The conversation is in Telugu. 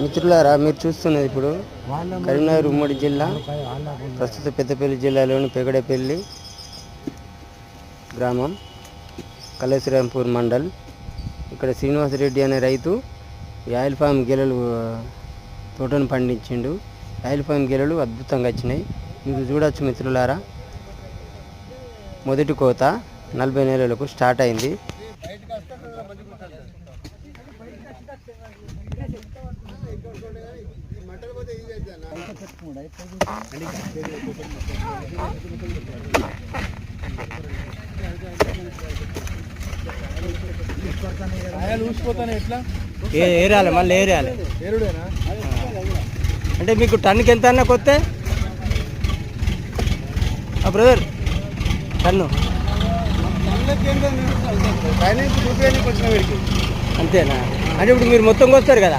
మిత్రులారా మీరు చూస్తున్నది ఇప్పుడు కరీంనగర్ ఉమ్మడి జిల్లా ప్రస్తుత పెద్దపల్లి జిల్లాలోని పెగడపల్లి గ్రామం కళేశ్వరంపూర్ మండల్. ఇక్కడ శ్రీనివాసరెడ్డి అనే రైతు ఈ ఆయిల్ ఫామ్ గెలలు తోటను పండించిండు. ఆయిల్ ఫామ్ గెలలు అద్భుతంగా వచ్చినాయి. మీరు చూడొచ్చు మిత్రులారా. మొదటి కోత నలభై నెలలకు స్టార్ట్ అయింది. ఏరాలి మళ్ళీ ఏరాలి. అంటే మీకు టన్నుకి ఎంత అన్న కొత్తే? Brother ton. అంతేనా? అంటే ఇప్పుడు మీరు మొత్తం వస్తారు కదా.